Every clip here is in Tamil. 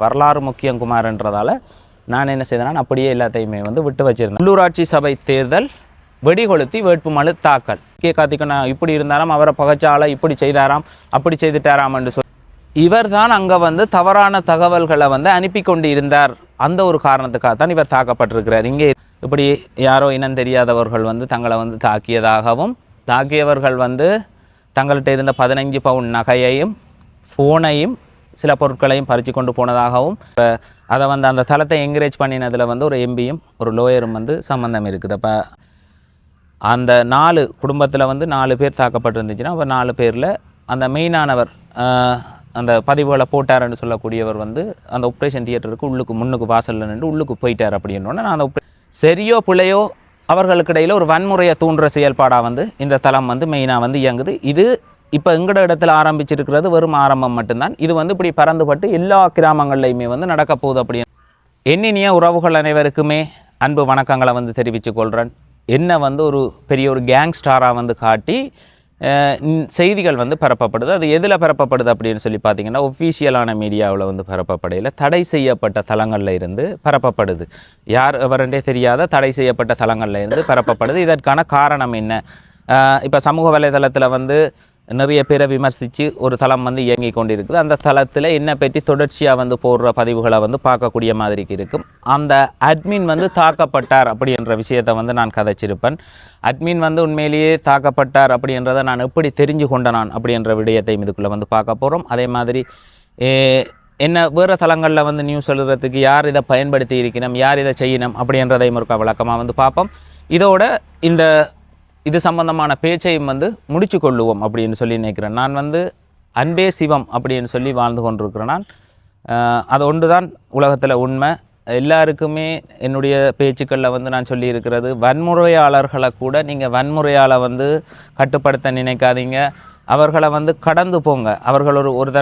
வரலாறு முக்கியம் குமார்ன்றதால நான் என்ன செய்தேன்னா அப்படியே எல்லாத்தையுமே வந்து விட்டு வச்சிருந்தேன். உள்ளூராட்சி சபை தேர்தல் வெடிகொளுத்தி வேட்புமனு தாக்கல். கே கார்த்திகனா இப்படி இருந்தாராம் அவரை பகச்சால இப்படி செய்தாராம் அப்படி செய்துட்டாராம் என்று சொல்லி இவர்தான் அங்கே வந்து தவறான தகவல்களை வந்து அனுப்பி கொண்டு இருந்தார். அந்த ஒரு காரணத்துக்காக தான் இவர் தாக்கப்பட்டிருக்கிறார். இங்கே இப்படி யாரோ இனம் தெரியாதவர்கள் வந்து தங்களை வந்து தாக்கியதாகவும் தாக்கியவர்கள் வந்து தங்கள்கிட்ட இருந்த பதினைஞ்சு பவுன் நகையையும் ஃபோனையும் சில பொருட்களையும் பறித்து கொண்டு போனதாகவும் இப்போ அதை வந்து அந்த தளத்தை என்கரேஜ் பண்ணினதில் வந்து ஒரு எம்பியும் ஒரு லோயரும் வந்து சம்மந்தம் இருக்குது. அப்போ அந்த நாலு குடும்பத்தில் வந்து நாலு பேர் தாக்கப்பட்டிருந்துச்சுன்னா அப்போ நாலு பேரில் அந்த மெயினானவர் அந்த பதிவுகளை போட்டாருன்னு சொல்லக்கூடியவர் வந்து அந்த ஆப்ரேஷன் தியேட்டருக்கு உள்ளுக்கு முன்னுக்கு வாசலில் நின்று உள்ளுக்கு போயிட்டார் அப்படின்னோடனே நான் அந்த சரியோ பிழையோ அவர்களுக்கு இடையில் ஒரு வன்முறையை தூண்டுற செயல்பாடாக வந்து இந்த தளம் வந்து மெயினாக வந்து இயங்குது. இது இப்போ எங்கட இடத்துல ஆரம்பிச்சிருக்கிறது வெறும் ஆரம்பம் மட்டும்தான். இது வந்து இப்படி பறந்துபட்டு எல்லா கிராமங்கள்லையுமே வந்து நடக்க போகுது அப்படி எண்ணினிய உறவுகள் அனைவருக்குமே அன்பு வணக்கங்களை வந்து தெரிவித்து கொள்கிறேன் என்ன வந்து ஒரு பெரிய ஒரு கேங்ஸ்டாராக வந்து காட்டி செய்திகள் வந்து பரப்பப்படுது. அது எதில் பரப்பப்படுது அப்படின்னு சொல்லி பார்த்தீங்கன்னா ஒஃபீஷியலான மீடியாவில் வந்து பரப்பப்படையில் தடை செய்யப்பட்ட தளங்களில் இருந்து பரப்பப்படுது. யார் அவரண்டே தெரியாத தடை செய்யப்பட்ட தளங்களில் இருந்து பரப்பப்படுது. இதற்கான காரணம் என்ன? இப்போ சமூக வலைதளத்தில் வந்து நிறைய பேரை விமர்சித்து ஒரு தளம் வந்து இயங்கி கொண்டிருக்குது. அந்த தளத்தில் என்னை பற்றி தொடர்ச்சியாக வந்து போடுற பதிவுகளை வந்து பார்க்கக்கூடிய மாதிரிக்கு இருக்கும். அந்த அட்மின் வந்து தாக்கப்பட்டார் அப்படின்ற விஷயத்தை வந்து நான் கதைச்சிருப்பேன். அட்மின் வந்து உண்மையிலேயே தாக்கப்பட்டார் அப்படின்றத நான் எப்படி தெரிஞ்சு கொண்ட நான் அப்படின்ற விடயத்தையும் இதுக்குள்ளே வந்து பார்க்க போகிறோம் அதே மாதிரி என்ன வேறு தளங்களில் வந்து நியூஸ் எழுதுறதுக்கு யார் இதை பயன்படுத்தி இருக்கணும் யார் இதை செய்யணும் அப்படின்றதையும் ஒரு விளக்கமாக வந்து பார்ப்போம். இதோட இந்த இது சம்பந்தமான பேச்சையும் வந்து முடிச்சு கொள்ளுவோம் அப்படின்னு சொல்லி நினைக்கிறேன். நான் வந்து அன்பே சிவம் அப்படின்னு சொல்லி வாழ்ந்து கொண்டிருக்கிறேன் நான். அது ஒன்று தான் உலகத்தில் உண்மை. எல்லாருக்குமே என்னுடைய பேச்சுக்களில் வந்து நான் சொல்லியிருக்கிறது வன்முறையாளர்களை கூட நீங்கள் வன்முறையால் வந்து கட்டுப்படுத்த நினைக்காதீங்க. அவர்களை வந்து கடந்து போங்க. அவர்கள் ஒரு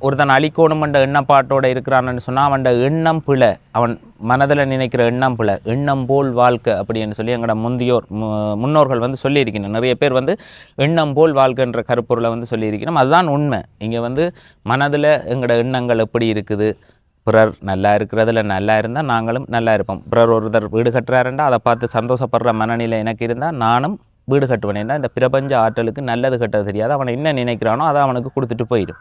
ஒருத்தன் அழிக்கணும் என்ற எண்ணப்பாட்டோடு இருக்கிறான்னு சொன்னால் அவன் எண்ணம் பிழை. அவன் மனதில் நினைக்கிற எண்ணம் பிழை. எண்ணம் போல் வாழ்க்கை அப்படின்னு சொல்லி எங்களோட முந்தியோர் மு- முன்னோர்கள் வந்து சொல்லியிருக்கணும். நிறைய பேர் வந்து எண்ணம் போல் வாழ்க்கைன்ற கருப்பொருளை வந்து சொல்லியிருக்கணும். அதுதான் உண்மை. இங்கே வந்து மனதில் எங்களோட எண்ணங்கள் எப்படி இருக்குது? பிறர் நல்லா இருக்கிறதுல நல்லா இருந்தால் நாங்களும் நல்லா இருப்போம். பிறர் ஒருத்தர் வீடு கட்டுறாருண்டா அதை பார்த்து சந்தோஷப்படுற மனநிலை எனக்கு இருந்தால் நானும் வீடு கட்டுவேன். ஏன்னா இந்த பிரபஞ்ச ஆற்றலுக்கு நல்லது கட்டது தெரியாது. அவன் என்ன நினைக்கிறானோ அதை அவனுக்கு கொடுத்துட்டு போயிடும்.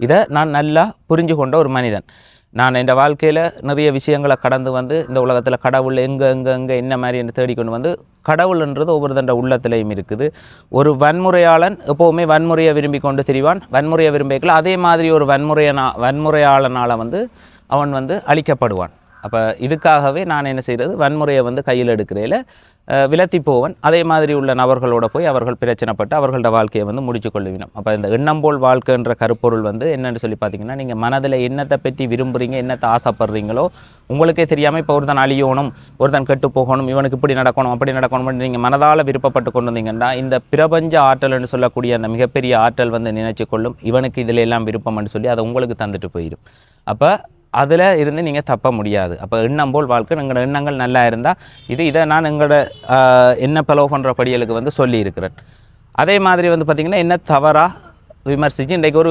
இதை நான் நல்லா புரிஞ்சு கொண்ட ஒரு மனிதன். நான் இந்த வாழ்க்கையில் நிறைய விஷயங்களை கடந்து வந்து இந்த உலகத்தில் கடவுள் எங்கே எங்கே எங்கே என்ன மாதிரி என்று தேடிக்கொண்டு வந்து கடவுள்ன்றது ஒவ்வொருத்தண்ட உள்ளத்திலையும் இருக்குது. ஒரு வன்முறையாளன் எப்போவுமே வன்முறையை விரும்பி கொண்டு திரிவான். வன்முறையை விரும்பிக்கல அதே மாதிரி ஒரு வன்முறையனா வன்முறையாளனால் வந்து அவன் வந்து அழிக்கப்படுவான். அப்போ இதுக்காகவே நான் என்ன செய்கிறது வன்முறையை வந்து கையில் எடுக்கிறேல விலத்தி போவன் அதே மாதிரி உள்ள நபர்களோட போய் அவர்கள் பிரச்சனைப்பட்டு அவர்களோட வாழ்க்கையை வந்து முடிச்சு கொள்ளுவினோம். அப்போ இந்த எண்ணம் போல் வாழ்க்கைன்ற கருப்பொருள் வந்து என்னென்னு சொல்லி பார்த்தீங்கன்னா நீங்கள் மனதில் என்னத்தை பற்றி விரும்புகிறீங்க என்னத்தை ஆசைப்படுறீங்களோ உங்களுக்கே தெரியாமல் இப்போ ஒருத்தன் அழியணும் ஒருத்தன் கெட்டு போகணும் இவனுக்கு இப்படி நடக்கணும் அப்படி நடக்கணும் நீங்கள் மனதால் விருப்பப்பட்டு கொண்டு வந்தீங்கன்னா இந்த பிரபஞ்ச ஆற்றல்னு சொல்லக்கூடிய அந்த மிகப்பெரிய ஆற்றல் வந்து நினைச்சு கொள்ளும். இவனுக்கு இதில் எல்லாம் விருப்பம்னு சொல்லி அதை உங்களுக்கு தந்துட்டு போயிடும். அப்போ அதில் இருந்து நீங்கள் தப்ப முடியாது. அப்போ எண்ணம் போல் வாழ்க்கை எங்களோட எண்ணங்கள் நல்லா இருந்தால் இது இதை நான் எங்களோட என்ன பிளவு பண்ணுற படிகளுக்கு வந்து சொல்லியிருக்கிறேன். அதே மாதிரி வந்து பார்த்திங்கன்னா என்ன தவறாக விமர்சித்து இன்றைக்கு ஒரு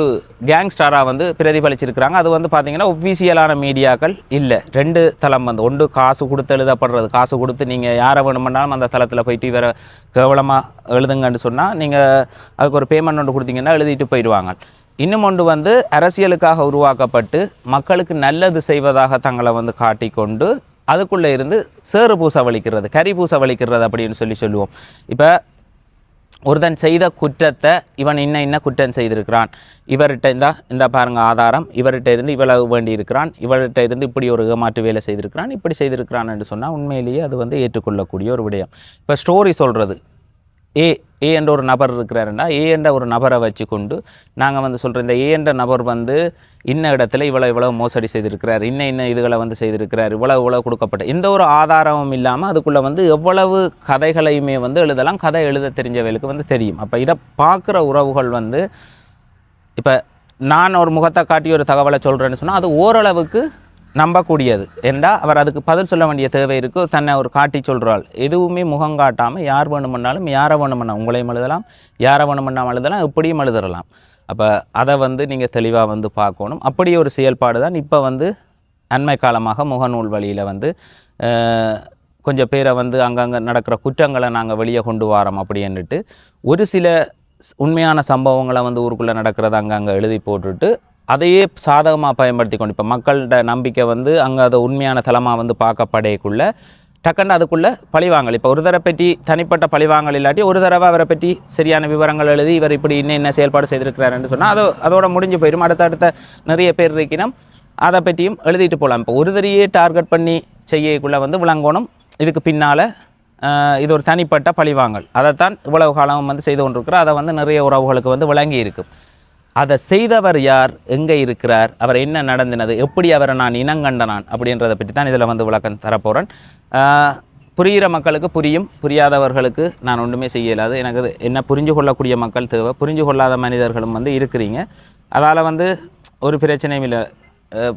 கேங்ஸ்டாராக வந்து பிரதிபலிச்சிருக்கிறாங்க. அது வந்து பார்த்திங்கன்னா ஒஃபீஷியலான மீடியாக்கள் இல்லை. ரெண்டு தளம் வந்து ஒன்று காசு கொடுத்து எழுதப்படுறது. காசு கொடுத்து நீங்கள் யாரை வேணுமென்னாலும் அந்த தளத்தில் போயிட்டு வேறு கேவலமாக எழுதுங்கன்னு சொன்னால் நீங்கள் அதுக்கு ஒரு பேமெண்ட் ஒன்று கொடுத்தீங்கன்னா எழுதிட்டு போயிடுவாங்க. இன்னும் ஒன்று வந்து அரசியலுக்காக உருவாக்கப்பட்டு மக்களுக்கு நல்லது செய்வதாக தங்களை வந்து காட்டிக்கொண்டு அதுக்குள்ளே இருந்து சேறு பூசை வலிக்கிறது கறி பூசை வலிக்கிறது அப்படின்னு சொல்லி சொல்லுவோம். இப்போ ஒருத்தன் செய்த குற்றத்தை இவன் இன்ன இன்ன குற்றம் செய்திருக்கிறான். இவர்கிட்ட இருந்தா இந்த பாருங்க ஆதாரம். இவர்கிட்ட இருந்து இவ்வளவு வேண்டி இருக்கிறான் இவர்கிட்ட இருந்து இப்படி ஒரு ஏமாற்று வேலை செய்திருக்கிறான். இப்படி செய்திருக்கிறான் என்று சொன்னால் உண்மையிலேயே அது வந்து ஏற்றுக்கொள்ளக்கூடிய ஒரு விடயம். இப்போ ஸ்டோரி சொல்கிறது ஏ ஏ என்ற ஒரு நபர் இருக்கிறாருன்னா ஏ என்ற ஒரு நபரை வச்சு கொண்டு நாங்கள் வந்து சொல்கிற இந்த ஏ என்ற நபர் வந்து இன்ன இடத்துல இவ்வளோ இவ்வளோ மோசடி செய்திருக்கிறார் இன்ன இன்ன இதுகளை வந்து செய்திருக்கிறார் இவ்வளோ இவ்வளோ கொடுக்கப்பட்ட எந்த ஒரு ஆதாரமும் இல்லாமல் அதுக்குள்ளே வந்து எவ்வளவு கதைகளையுமே வந்து எழுதலாம் கதை எழுத தெரிஞ்சவர்களுக்கு வந்து தெரியும். அப்போ இதை பார்க்குற உறவுகள் வந்து இப்போ நான் ஒரு முகத்தை காட்டி ஒரு தகவலை சொல்கிறேன்னு சொன்னால் அது ஓரளவுக்கு நம்பக்கூடியது. ஏண்டா? அவர் அதுக்கு பதில் சொல்ல வேண்டிய தேவை இருக்குது தன்னை ஒரு காட்டி சொல்கிறாள் எதுவுமே முகம் காட்டாமல் யார் வேணுமென்னாலும் யாரை வேணுமென்னா உங்களையும் எழுதலாம் யாரை வேணுமென்னா எழுதலாம் எப்படியும் எழுதலாம் அப்போ அதை வந்து நீங்கள் தெளிவாக வந்து பார்க்கணும். அப்படி ஒரு செயல்பாடு தான் இப்போ வந்து அண்மை காலமாக முகநூல் வழியில் வந்து கொஞ்சம் பேரை வந்து அங்கங்கே நடக்கிற குற்றங்களை நாங்கள் வெளியே கொண்டு வரோம் அப்படின்ட்டு ஒரு சில உண்மையான சம்பவங்களை வந்து ஊருக்குள்ளே நடக்கிறத அங்கங்கே எழுதி போட்டுட்டு அதையே சாதகமாக பயன்படுத்தி கொண்டு இப்போ மக்கள்கிட்ட நம்பிக்கை வந்து அங்கே அதை உண்மையான தளமாக வந்து பார்க்கப்படையக்குள்ள டக்குன்னு அதுக்குள்ளே பழிவாங்கல் இப்போ ஒரு தடவை பற்றி தனிப்பட்ட பழிவாங்கல் இல்லாட்டி ஒரு தடவை அவரை பற்றி சரியான விவரங்கள் எழுதி இவர் இப்படி இன்னும் என்ன செயல்பாடு செய்திருக்கிறாருன்னு சொன்னால் அது அதோட முடிஞ்சு போயிடும் அடுத்தடுத்த நிறைய பேர் இருக்கணும் அதை பற்றியும் எழுதிட்டு போகலாம் இப்போ ஒரு தடையே டார்கெட் பண்ணி செய்யக்குள்ளே வந்து விளங்கணும். இதுக்கு பின்னால் இது ஒரு தனிப்பட்ட பழிவாங்கல் அதைத்தான் இவ்வளவு காலம் வந்து செய்து கொண்டிருக்கிறோம் அதை வந்து நிறைய உறவுகளுக்கு வந்து விளங்கி இருக்குது அதை செய்தவர் யார்? எங்கே இருக்கிறார்? அவர் என்ன நடந்தினது? எப்படி அவரை நான் இனங்கண்டனான்? அப்படின்றத பற்றி தான் இதில் வந்து விளக்கம் தரப்போகிறேன் புரிகிற மக்களுக்கு புரியும். புரியாதவர்களுக்கு நான் ஒன்றுமே செய்ய இயலாது. எனக்கு என்ன புரிஞ்சு கொள்ளக்கூடிய மக்கள் தேவை. புரிஞ்சு கொள்ளாத மனிதர்களும் வந்து இருக்கிறீங்க. அதால் வந்து ஒரு பிரச்சனையும் இல்லை.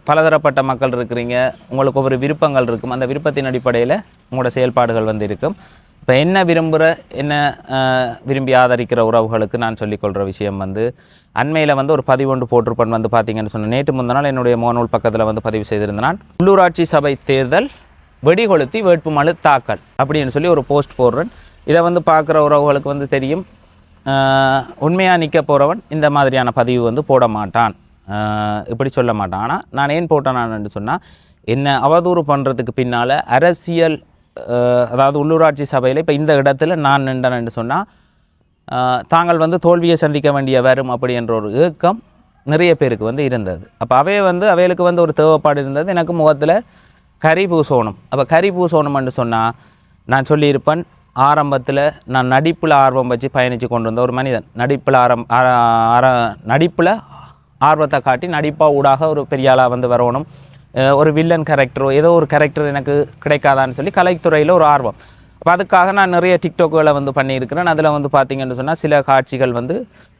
பலதரப்பட்ட மக்கள் இருக்கிறீங்க. உங்களுக்கு ஒவ்வொரு விருப்பங்கள் இருக்கும். அந்த விருப்பத்தின் அடிப்படையில் உங்களோட செயல்பாடுகள் வந்து இருக்கும். இப்போ என்ன விரும்புகிற என்ன விரும்பி ஆதரிக்கிற உறவுகளுக்கு நான் சொல்லிக்கொள்கிற விஷயம் வந்து அண்மையில் வந்து ஒரு பதிவு ஒன்று போட்டிருப்பேன் வந்து பார்த்தீங்கன்னு சொன்ன நேற்று முந்தினால் என்னுடைய மோனூல் பக்கத்தில் வந்து பதிவு செய்திருந்தான். உள்ளூராட்சி சபை தேர்தல் வெடிகொளுத்தி வேட்புமனு தாக்கல் அப்படின்னு சொல்லி ஒரு போஸ்ட் போடுறேன். இதை வந்து பார்க்குற உறவுகளுக்கு வந்து தெரியும். உண்மையாக நிற்க போகிறவன் இந்த மாதிரியான பதிவு வந்து போட மாட்டான். இப்படி சொல்ல மாட்டான். ஆனால் நான் ஏன் போட்டேன் நான் சொன்னால் என்ன அவதூறு பண்ணுறதுக்கு பின்னால் அரசியல் அதாவது உள்ளூராட்சி சபையில் இப்போ இந்த இடத்துல நான் நின்றேன் என்று சொன்னால் தாங்கள் வந்து தோல்வியை சந்திக்க வேண்டிய வரும் அப்படின்ற ஒரு ஏக்கம் நிறைய பேருக்கு வந்து இருந்தது. அப்போ அவைய வந்து அவைகளுக்கு வந்து ஒரு தேவைப்பாடு இருந்தது. எனக்கு முகத்தில் கறி பூசோணும். அப்போ கறி பூசோணும்னு சொன்னால் நான் சொல்லியிருப்பேன் ஆரம்பத்தில் நான் நடிப்பில் ஆர்வம் வச்சு பயணித்து கொண்டு வந்த ஒரு மனிதன். நடிப்பில் ஆரம் நடிப்பில் ஆர்வத்தை காட்டி நடிப்பாக ஊடாக ஒரு பெரிய ஆளாக வந்து வரணும். ஒரு வில்லன் கேரக்டரோ ஏதோ ஒரு கேரக்டர் எனக்கு கிடைக்காதான்னு சொல்லி கலைத்துறையில் ஒரு ஆர்வம். அப்போ அதுக்காக நான் நிறைய டிக்டாக்குகளை வந்து பண்ணியிருக்கிறேன். அதில் வந்து பார்த்தீங்கன்னு சொன்னால் சில காட்சிகள் வந்து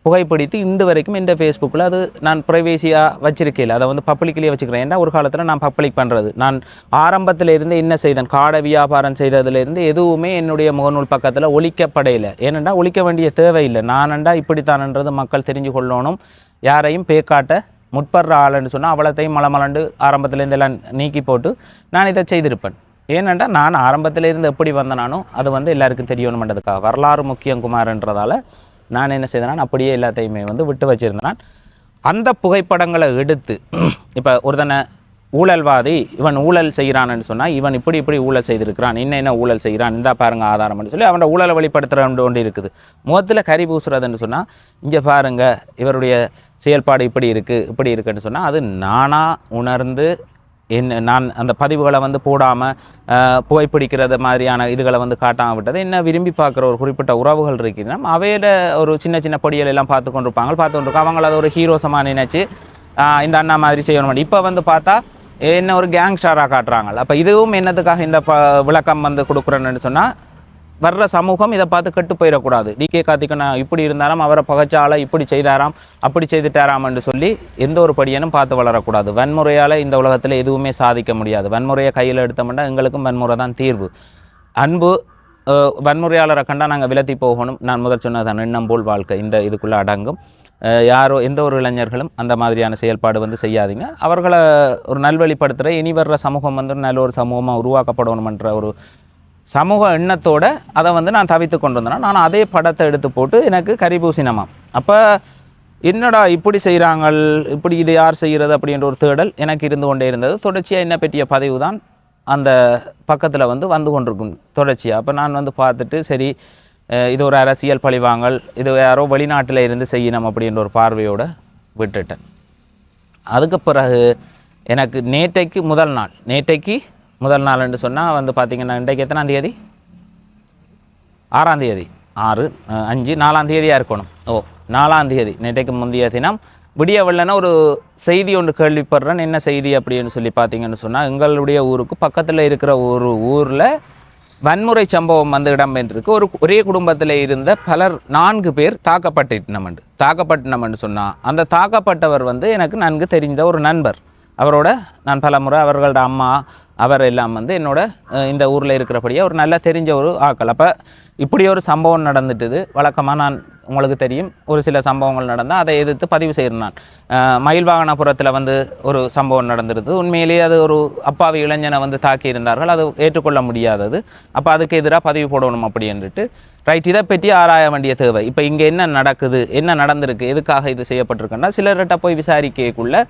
புகைப்பிடித்து இன்று வரைக்கும் இந்த ஃபேஸ்புக்கில் அது நான் ப்ரைவேசியாக வச்சிருக்கேன். அதை வந்து பப்ளிக்லேயே வச்சுக்கிறேன். ஏன்னா ஒரு காலத்தில் நான் பப்ளிக் பண்ணுறது நான் ஆரம்பத்தில் இருந்து என்ன செய்தேன்? காடை வியாபாரம் செய்ததுலேருந்து எதுவுமே என்னுடைய முகநூல் பக்கத்தில் ஒழிக்கப்படையில. ஏனெண்டா ஒழிக்க வேண்டிய தேவையில்லை. நானண்டா இப்படித்தானன்றது மக்கள் தெரிஞ்சு கொள்ளணும் யாரையும் பேக்காட்ட முற்படுற ஆளுன்னு சொன்னால் அவளத்தையும் மலமலண்டு ஆரம்பத்துலேருந்து எல்லாம் நீக்கி போட்டு நான் இதை செய்திருப்பேன். ஏனென்றால் நான் ஆரம்பத்திலேருந்து எப்படி வந்தனானோ அது வந்து எல்லாருக்கும் தெரியணுமென்றதுக்காக. வரலாறு முக்கியம் குமார்ன்றதால நான் என்ன செய்தேன் அப்படியே எல்லாத்தையுமே வந்து விட்டு வச்சிருந்தேன். அந்த புகைப்படங்களை எடுத்து இப்போ ஒருத்தனை ஊழல்வாதி இவன் ஊழல் செய்கிறான்னு சொன்னால் இவன் இப்படி இப்படி ஊழல் செய்திருக்கிறான் என்ன என்ன ஊழல் செய்கிறான் இந்தா பாருங்க ஆதாரம்னு சொல்லி அவனோட ஊழலை வெளிப்படுத்துகிற ஒன்று இருக்குது. முகத்தில் கறி பூசுறதுன்னு சொன்னால் இங்கே பாருங்க இவருடைய செயல்பாடு இப்படி இருக்குது இப்படி இருக்குன்னு சொன்னால் அது நானாக உணர்ந்து என்ன நான் அந்த பதிவுகளை வந்து போடாமல் புகைப்பிடிக்கிறது மாதிரியான இதுகளை வந்து காட்டாமல் விட்டது. என்ன விரும்பி பார்க்குற ஒரு குறிப்பிட்ட உறவுகள் இருக்குதுன்னா அவையில ஒரு சின்ன சின்ன பொடிகள் எல்லாம் பார்த்து கொண்டிருப்பாங்க பார்த்து கொண்டிருக்கோம் அவங்கள அதை ஒரு ஹீரோசமாக நினைச்சு இந்த அண்ணா மாதிரி செய்யணும் இப்போ வந்து பார்த்தா என்ன ஒரு கேங்ஸ்டாராக காட்டுறாங்க அப்போ இதுவும் என்னத்துக்காக இந்த ப விளக்கம் வந்து கொடுக்குறேன்னு சொன்னால் வர்ற சமூகம் இதை பார்த்து கெட்டு போயிடக்கூடாது. டிகே கார்த்திகன் இப்படி இருந்தாராம் அவரை பகச்சால இப்படி செய்தாராம் அப்படி செய்துட்டாராம்னு சொல்லி எந்த ஒரு படியனும் பார்த்து வளரக்கூடாது. வன்முறையால் இந்த உலகத்தில் எதுவுமே சாதிக்க முடியாது. வன்முறையை கையில் எடுத்தோம்னா எங்களுக்கும் வன்முறை தான் தீர்வு. அன்பு வன்முறையாளரை கண்டா நாங்கள் விலத்தி போகணும். நான் முதல் சொன்னதான் எண்ணம் போல் வாழ்க்கை. இந்த இதுக்குள்ளே அடங்கும். யாரோ எந்த ஒரு இளைஞர்களும் அந்த மாதிரியான செயல்பாடு வந்து செய்யாதீங்க. அவர்களை ஒரு நல்வழிப்படுத்துகிற இனி வர்ற சமூகம் வந்து நல்ல ஒரு சமூகமாக உருவாக்கப்படணுமன்ற ஒரு சமூக எண்ணத்தோடு அதை வந்து நான் தவித்து கொண்டு வந்தேன் நான் அதே படத்தை எடுத்து போட்டு எனக்கு கரிபூசினமாம் அப்போ என்னடா இப்படி செய்கிறாங்க இப்படி இது யார் செய்கிறது அப்படின்ற ஒரு தேடல் எனக்கு இருந்து கொண்டே இருந்தது. தொடர்ச்சியாக என்ன பற்றிய பதிவு தான் அந்த பக்கத்தில் வந்து வந்து கொண்டிருக்கும் தொடர்ச்சியாக அப்போ நான் வந்து பார்த்துட்டு சரி இது ஒரு அரசியல் பழிவாங்கல் இது யாரோ வெளிநாட்டில் இருந்து செய்யணும் அப்படின்ற ஒரு பார்வையோடு விட்டுட்டேன். அதுக்கு பிறகு எனக்கு நேற்றைக்கு முதல் நாள் நேற்றைக்கு முதல் நாள்னு சொன்னால் வந்து பார்த்திங்கன்னா இன்றைக்கு எத்தனாம் தேதி? ஆறாம் தேதி. ஆறு அஞ்சு நாலாம் தேதியாக இருக்கணும். ஓ நாலாம் தேதி. நேற்றைக்கு முந்தைய தினம் விடிய வெள்ளனா ஒரு செய்தி ஒன்று கேள்விப்படுறேன். என்ன செய்தி அப்படின்னு சொல்லி பார்த்தீங்கன்னு சொன்னால் எங்களுடைய ஊருக்கு பக்கத்தில் இருக்கிற ஒரு ஊரில் வன்முறை சம்பவம் வந்து இடம்பெற்றிருக்கு. ஒரு ஒரே குடும்பத்தில் இருந்த பலர் நான்கு பேர் தாக்கப்பட்டினமண்டு தாக்கப்பட்டினமண்டு சொன்னால் அந்த தாக்கப்பட்டவர் வந்து எனக்கு நன்கு தெரிந்த ஒரு நண்பர். அவரோட நான் பலமுறை அவர்களோட அம்மா அவர் எல்லாம் வந்து என்னோட இந்த ஊரில் இருக்கிறபடியே ஒரு நல்லா தெரிஞ்ச ஒரு ஆக்கள். அப்போ இப்படி ஒரு சம்பவம் நடந்துட்டுது. வழக்கமாக நான் உங்களுக்கு தெரியும். ஒரு சில சம்பவங்கள் நடந்தால் அதை எதிர்த்து பதிவு செய்கிறேன் நான். மயில்வாகனபுரத்தில் வந்து ஒரு சம்பவம் நடந்திருது. உண்மையிலேயே அது ஒரு அப்பாவி இளைஞனை வந்து தாக்கி இருந்தார்கள். அது ஏற்றுக்கொள்ள முடியாதது. அப்போ அதுக்கு எதிராக பதிவு போடணும் அப்படின்ட்டு ரைட் இதை பற்றி ஆராய வேண்டிய தேவை. இப்போ இங்கே என்ன நடக்குது? என்ன நடந்திருக்கு? எதுக்காக இது செய்யப்பட்டிருக்குன்னா சிலர்கிட்ட போய் விசாரிக்கக்குள்ளே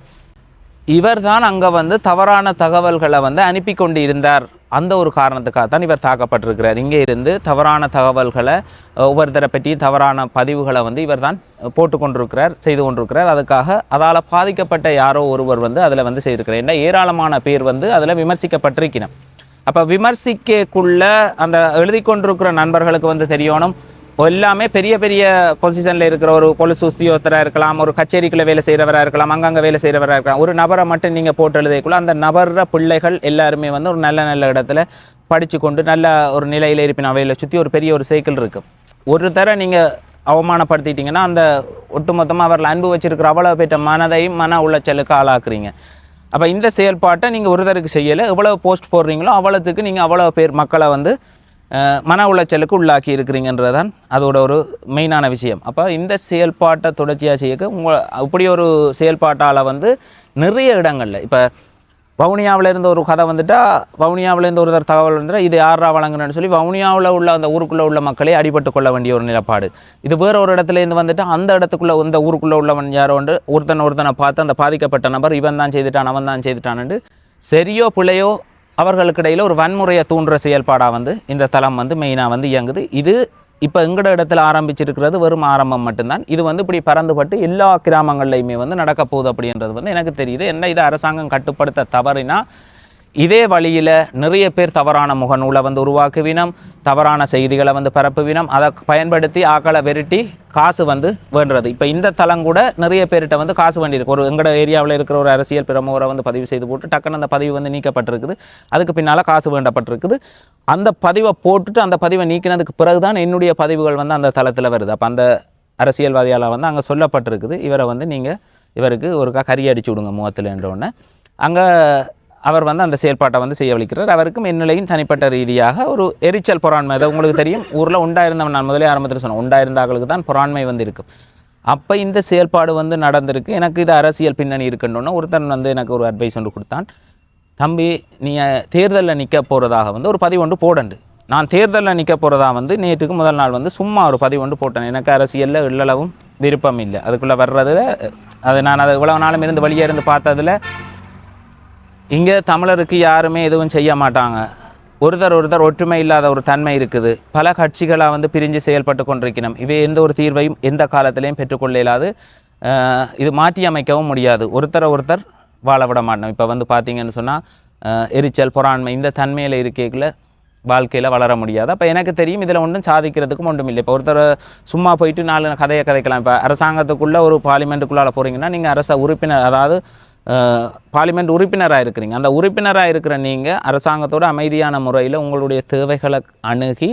இவர் தான் அங்கே வந்து தவறான தகவல்களை வந்து அனுப்பி கொண்டு இருந்தார் அந்த ஒரு காரணத்துக்காக தான் இவர் தாக்கப்பட்டிருக்கிறார். இங்கே இருந்து தவறான தகவல்களை ஒவ்வொருத்தரை பற்றியும் தவறான பதிவுகளை வந்து இவர் தான் போட்டு கொண்டிருக்கிறார் செய்து கொண்டிருக்கிறார். அதுக்காக அதால் பாதிக்கப்பட்ட யாரோ ஒருவர் வந்து அதில் வந்து செய்திருக்கிறார். ஏன்னா ஏராளமான பேர் வந்து அதில் விமர்சிக்கப்பட்டிருக்கணும் அப்போ விமர்சிக்கக்குள்ள அந்த எழுதி கொண்டிருக்கிற நண்பர்களுக்கு வந்து தெரியணும். எல்லாமே பெரிய பெரிய பொசிஷனில் இருக்கிற ஒரு பொலிஸ் உத்தியோகத்தராக இருக்கலாம் ஒரு கச்சேரிக்குள்ள வேலை செய்கிறவராக இருக்கலாம் அங்கங்கே வேலை செய்கிறவராக இருக்கலாம். ஒரு நபரை மட்டும் நீங்கள் போட்டு எழுதைக்குள்ள அந்த நபர பிள்ளைகள் எல்லாருமே வந்து ஒரு நல்ல நல்ல இடத்துல படித்து கொண்டு நல்ல ஒரு நிலையில் இருப்பின் அவையில் சுற்றி ஒரு பெரிய ஒரு சைக்கிள் இருக்குது ஒரு தர நீங்கள் அவமானப்படுத்திட்டீங்கன்னா அந்த ஒட்டுமொத்தமாக அவரில் அன்பு வச்சிருக்கிற அவ்வளோ பெற்ற மனதையும் மன உளைச்சலுக்கு ஆளாக்குறீங்க. அப்போ இந்த செயல்பாட்டை நீங்கள் ஒருத்தருக்கு செய்யலை. எவ்வளோ போஸ்ட் போடுறீங்களோ அவ்வளோத்துக்கு நீங்கள் அவ்வளோ பேர் மக்களை வந்து மன உளைச்சலுக்கு உள்ளாக்கி இருக்கிறீங்கன்றதான் அதோட ஒரு மெயினான விஷயம். அப்போ இந்த செயல்பாட்டை தொடர்ச்சியாக செய்ய உங்கள் இப்படி ஒரு செயல்பாட்டால் வந்து நிறைய இடங்களில் இப்போ வவுனியாவில் இருந்து ஒரு கதை வந்துட்டால் வவுனியாவிலேருந்து ஒருத்தர் தகவல் வந்துட்டால் இது யாரா வழங்குறேன்னு சொல்லி வவுனியாவில் உள்ள அந்த ஊருக்குள்ளே உள்ள மக்களே அடிபட்டு கொள்ள வேண்டிய ஒரு நிலப்பாடு. இது வேறு ஒரு இடத்துலேருந்து வந்துட்டு அந்த இடத்துக்குள்ளே இந்த ஊருக்குள்ளே உள்ளவன் யாரோ வந்து ஒருத்தன் ஒருத்தனை பார்த்து அந்த பாதிக்கப்பட்ட நபர் இவன் தான் செய்துட்டான் அவன் தான் செய்துட்டான்ட்டு சரியோ பிள்ளையோ அவர்களுக்கு இடையில் ஒரு வன்முறையை தூண்டுற செயல்பாடாக வந்து இந்த தளம் வந்து மெயினாக வந்து இயங்குது. இது இப்போ எங்கட இடத்துல ஆரம்பிச்சிருக்கிறது வெறும் ஆரம்பம் மட்டும்தான். இது வந்து இப்படி பறந்துபட்டு எல்லா கிராமங்கள்லையுமே வந்து நடக்க போகுது அப்படின்றது வந்து எனக்கு தெரியுது. என்ன இதை அரசாங்கம் கட்டுப்படுத்த தவறினா இதே வழியில் நிறைய பேர் தவறான முகநூலை வந்து உருவாக்குவினம் தவறான செய்திகளை வந்து பரப்புவினம். அதை பயன்படுத்தி ஆக்களை வெரட்டி காசு வந்து வேண்டுறது. இப்போ இந்த தளம் கூட நிறைய பேர்கிட்ட வந்து காசு வேண்டியிருக்கு. ஒரு எங்கட ஏரியாவில் இருக்கிற ஒரு அரசியல் பிரமுகரை வந்து பதிவு செய்து போட்டு டக்குன்னு அந்த பதிவு வந்து நீக்கப்பட்டிருக்குது. அதுக்கு பின்னால் காசு வேண்டப்பட்டிருக்குது. அந்த பதிவை போட்டுட்டு அந்த பதிவை நீக்கினதுக்கு பிறகு தான் என்னுடைய பதிவுகள் வந்து அந்த தளத்தில் வருது. அப்போ அந்த அரசியல்வாதியால் வந்து அங்கே சொல்லப்பட்டிருக்குது. இவரை வந்து நீங்கள் இவருக்கு ஒருக்கா கறி அடிச்சு விடுங்க முகத்தில் உடனே அங்கே அவர் வந்து அந்த செயல்பாட்டை வந்து செய்ய வலிக்கிறார். அவருக்கும் என்னிலையும் தனிப்பட்ட ரீதியாக ஒரு எரிச்சல் பொறாண்மை. அது உங்களுக்கு தெரியும். ஊரில் உண்டாயிருந்தவன் நான் முதலே ஆரம்பத்தில் சொன்னேன். உண்டாயிருந்தாக்களுக்கு தான் பொறாண்மை வந்து இருக்கும் அப்போ இந்த செயல்பாடு வந்து நடந்திருக்கு. எனக்கு இது அரசியல் பின்னணி இருக்குன்னு ஒருத்தன் வந்து எனக்கு ஒரு அட்வைஸ் ஒன்று கொடுத்தான். தம்பி நீ தேர்தலில் நிற்க போகிறதாக வந்து ஒரு பதிவு ஒன்று போடண்டு. நான் தேர்தலில் நிற்க போகிறதா வந்து நேற்றுக்கு முதல் நாள் வந்து சும்மா ஒரு பதிவு ஒன்று போட்டேன். எனக்கு அரசியலில் எள்ளளவும் விருப்பம் இல்லை. அதுக்குள்ளே வர்றதில் அது நான் அது இவ்வளோ நாளும் இருந்து வழியாக இருந்து பார்த்ததில் இங்கே தமிழருக்கு யாருமே எதுவும் செய்ய மாட்டாங்க. ஒருத்தர் ஒருத்தர் ஒற்றுமை இல்லாத ஒரு தன்மை இருக்குது. பல கட்சிகளாக வந்து பிரிஞ்சு செயல்பட்டு கொண்டிருக்கணும். இவை எந்த ஒரு தீர்வையும் எந்த காலத்திலையும் பெற்றுக்கொள்ள இயலாது. இது மாற்றி அமைக்கவும் முடியாது. ஒருத்தரை ஒருத்தர் வாழ விட மாட்டோம். இப்போ வந்து பார்த்தீங்கன்னு சொன்னால் எரிச்சல் பொறாண்மை இந்த தன்மையில் இருக்கைக்குள்ள வாழ்க்கையில் வளர முடியாது. அப்போ எனக்கு தெரியும் இதில் ஒன்றும் சாதிக்கிறதுக்கும் ஒன்றும் இல்லை. இப்போ ஒருத்தர் சும்மா போயிட்டு நாலு கதையை கதைக்கலாம். இப்போ அரசாங்கத்துக்குள்ளே ஒரு பார்லிமெண்ட்டுக்குள்ளால போகிறீங்கன்னா நீங்கள் அரச உறுப்பினர் அதாவது பார்லிமெண்ட் உறுப்பினராக இருக்கிறீங்க. அந்த உறுப்பினராக இருக்கிற நீங்கள் அரசாங்கத்தோட அமைதியான முறையில் உங்களுடைய தேவைகளை அணுகி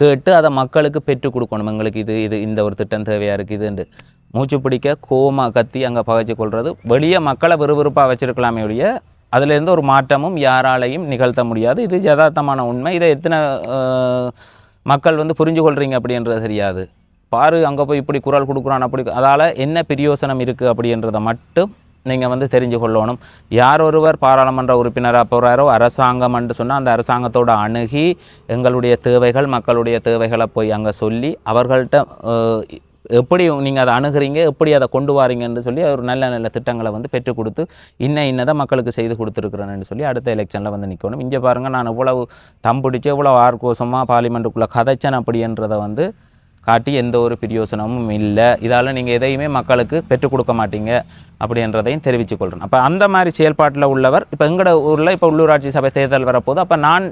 கேட்டு அதை மக்களுக்கு பெற்றுக் கொடுக்கணும். எங்களுக்கு இது இது இந்த ஒரு திட்டம் தேவையாக இருக்குது மூச்சு பிடிக்க கோமா கத்தி அங்கே பகைச்சு கொள்வது வெளியே மக்களை விறுவிறுப்பாக வச்சுருக்கலாமே ஒழிய அதுலேருந்து ஒரு மாற்றமும் யாராலையும் நிகழ்த்த முடியாது. இது யதார்த்தமான உண்மை. இதை எத்தனை மக்கள் வந்து புரிஞ்சு கொள்கிறீங்க அப்படின்றது தெரியாது. பாரு அங்கே போய் இப்படி குரல் கொடுக்குறான் அப்படி அதால் என்ன பிரயோசனம் இருக்குது அப்படின்றத மட்டும் நீங்கள் வந்து தெரிஞ்சு கொள்ளணும். யார் ஒருவர் பாராளுமன்ற உறுப்பினராக போகிறாரோ அரசாங்கம் என்று சொன்னால் அந்த அரசாங்கத்தோட அணுகி எங்களுடைய தேவைகள் மக்களுடைய தேவைகளை போய் அங்கே சொல்லி அவர்கள்ட்ட எப்படி நீங்கள் அதை அணுகுறீங்க எப்படி அதை கொண்டு வாரீங்கன்னு சொல்லி ஒரு நல்ல நல்ல திட்டங்களை வந்து பெற்றுக் கொடுத்து இன்ன இன்னதை மக்களுக்கு செய்து கொடுத்துருக்குறேன்னு சொல்லி அடுத்த எலெக்ஷனில் வந்து நிற்கணும் இங்கே பாருங்கள் நான் இவ்வளவு தம்பிடிச்சு இவ்வளோ ஆர்கோசமாக பார்லிமெண்ட்டுக்குள்ளே கதைச்சேன் அப்படின்றத வந்து காட்டி எந்த ஒரு பிரயோசனமும் இல்லை. இதால் நீங்கள் எதையுமே மக்களுக்கு பெற்றுக் கொடுக்க மாட்டீங்க அப்படின்றதையும் தெரிவித்துக் கொள்கிறேன் அப்போ அந்த மாதிரி செயல்பாட்டில் உள்ளவர் இப்போ எங்களோட ஊரில் இப்போ உள்ளூராட்சி சபை தேர்தல் வரப்போகுது. அப்போ நான்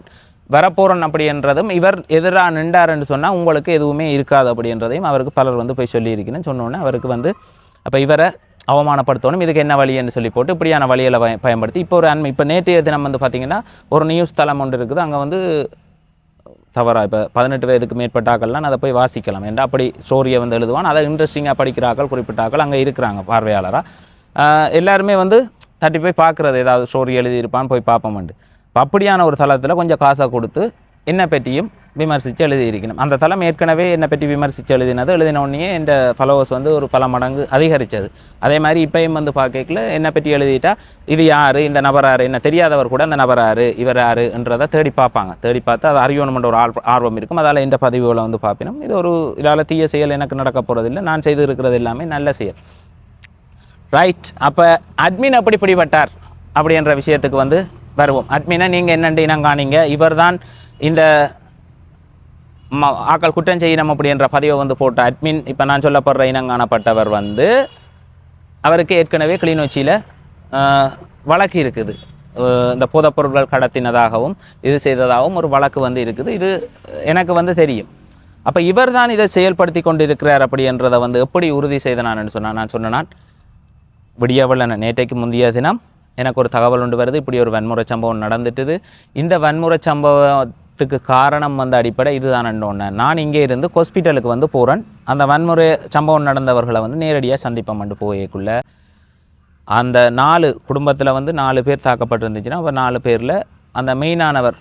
வரப்போகிறேன் அப்படின்றதும் இவர் எதிராக நின்றாருன்னு சொன்னால் உங்களுக்கு எதுவுமே இருக்காது அப்படின்றதையும் அவருக்கு பலர் வந்து போய் சொல்லியிருக்கணும்னு சொன்னோன்னே அவருக்கு வந்து அப்போ இவரை அவமானப்படுத்தணும். இதுக்கு என்ன வழின்னு சொல்லி போட்டு இப்படியான வழியில் பயன்படுத்தி இப்போ ஒரு அண்மை இப்போ நேற்றைய தினம் வந்து பார்த்தீங்கன்னா ஒரு நியூஸ் தளம் ஒன்று இருக்குது. அங்கே வந்து தவறாக இப்போ பதினெட்டு வயதுக்கு மேற்பட்ட ஆக்கள்லாம் அதை போய் வாசிக்கலாம். ஏன்டா அப்படி ஸ்டோரியை வந்து எழுதுவான் அதை இன்ட்ரெஸ்டிங்காக படிக்கிற ஆக்கள் குறிப்பிட்ட ஆக்கள் அங்கே இருக்கிறாங்க பார்வையாளராக எல்லாருமே வந்து தட்டி போய் பார்க்குறது ஏதாவது ஸ்டோரி எழுதியிருப்பான்னு போய் பார்ப்போம்ண்டு இப்போ அப்படியான ஒரு தளத்தில் கொஞ்சம் காசை கொடுத்து என்ன பற்றியும் விமர்சித்து எழுதியிருக்கணும். அந்த தளம் ஏற்கனவே என்னை பற்றி விமர்சித்து எழுதினது. எழுதின உடனே இந்த ஃபாலோவர்ஸ் வந்து ஒரு பல மடங்கு அதிகரித்தது அதே மாதிரி இப்பயும் வந்து பார்க்கல என்னை பற்றி எழுதிட்டா இது யார்? இந்த நபர் யார்? என்ன தெரியாதவர் கூட அந்த நபர் யார்? இவர் யாருன்றதை தேடி பார்ப்பாங்க. தேடி பார்த்து அது அறியணுமென்ற ஒரு ஆர்வம் இருக்கும். அதால் இந்த பதிவுகளை வந்து பார்ப்பினோம் இது ஒரு இதால் தீய செயல் எனக்கு நடக்க போகிறதில்லை நான் செய்து இருக்கிறது எல்லாமே நல்ல செயல். ரைட் அப்போ அட்மின் அப்படி பிடிபட்டார்? அப்படின்ற விஷயத்துக்கு வந்து வருவோம். அட்மினை நீங்கள் என்னென்று இனம் காணீங்க? இவர் தான் இந்த ஆக்கள் குற்றம் செய்யணும் அப்படின்ற பதிவை வந்து போட்ட அட்மின் இப்போ நான் சொல்லப்படுற இனம் காணப்பட்டவர் வந்து அவருக்கு ஏற்கனவே கிளிநொச்சியில் வழக்கு இருக்குது. இந்த போதைப்பொருட்கள் கடத்தினதாகவும் இது செய்ததாகவும் ஒரு வழக்கு வந்து இருக்குது. இது எனக்கு வந்து தெரியும். அப்போ இவர் தான் இதை செயல்படுத்தி கொண்டிருக்கிறார் அப்படின்றதை வந்து எப்படி உறுதி செய்த நான் சொன்னேன் நான் சொன்னேன் விடியவள நேற்றைக்கு முந்தைய தினம் எனக்கு ஒரு தகவல் ஒன்று வருது. இப்படி ஒரு வன்முறை சம்பவம் நடந்துட்டுது. இந்த வன்முறை சம்பவம் சம்பவத்துக்கு காரணம் வந்த அடிப்படை இதுதான் ஒன்று நான் இங்கே இருந்து ஹாஸ்பிட்டலுக்கு வந்து போகிறேன் அந்த வன்முறை சம்பவம் நடந்தவர்களை வந்து நேரடியாக சந்திப்பம் மண்டு போயக்குள்ள அந்த நாலு குடும்பத்தில் வந்து நாலு பேர் தாக்கப்பட்டிருந்துச்சுன்னா அப்போ நாலு பேரில் அந்த மெயினானவர்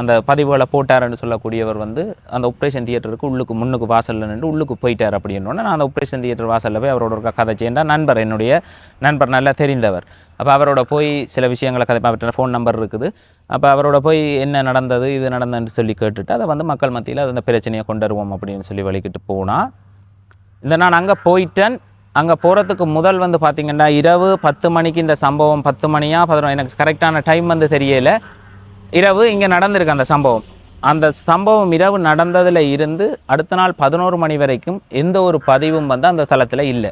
அந்த பதிவுகளை போட்டாருன்னு சொல்லக்கூடியவர் வந்து அந்த ஆப்ரேஷன் தியேட்டருக்கு உள்ளுக்கு முன்னுக்கு வாசலில் நின்று உள்ளுக்கு போயிட்டார் அப்படின்னோடனே நான் அந்த ஆப்ரேஷன் தியேட்டர் வாசலில் போய் அவரோட ஒரு கதை சேர்ந்தா நண்பர் என்னுடைய நண்பர் நல்லா தெரிந்தவர். அப்போ அவரோட போய் சில விஷயங்களை கதை அவர்கிட்ட ஃபோன் நம்பர் இருக்குது. அப்போ அவரோட போய் என்ன நடந்தது இது நடந்ததுன்னு சொல்லி கேட்டுட்டு அதை வந்து மக்கள் மத்தியில் அந்த பிரச்சனையை கொண்டு வருவோம் அப்படின்னு சொல்லி வலிக்கிட்டு போனால் இந்த நான் அங்கே போயிட்டேன். அங்கே போகிறதுக்கு முதல் வந்து பார்த்திங்கன்னா இரவு பத்து மணிக்கு இந்த சம்பவம் பத்து மணியாக பதினொன்று எனக்கு கரெக்டான டைம் வந்து தெரியலை. இரவு இங்கே நடந்திருக்கு அந்த சம்பவம். அந்த சம்பவம் இரவு நடந்ததில் இருந்து அடுத்த நாள் பதினோரு மணி வரைக்கும் எந்த ஒரு பதிவும் வந்து அந்த தளத்தில் இல்லை.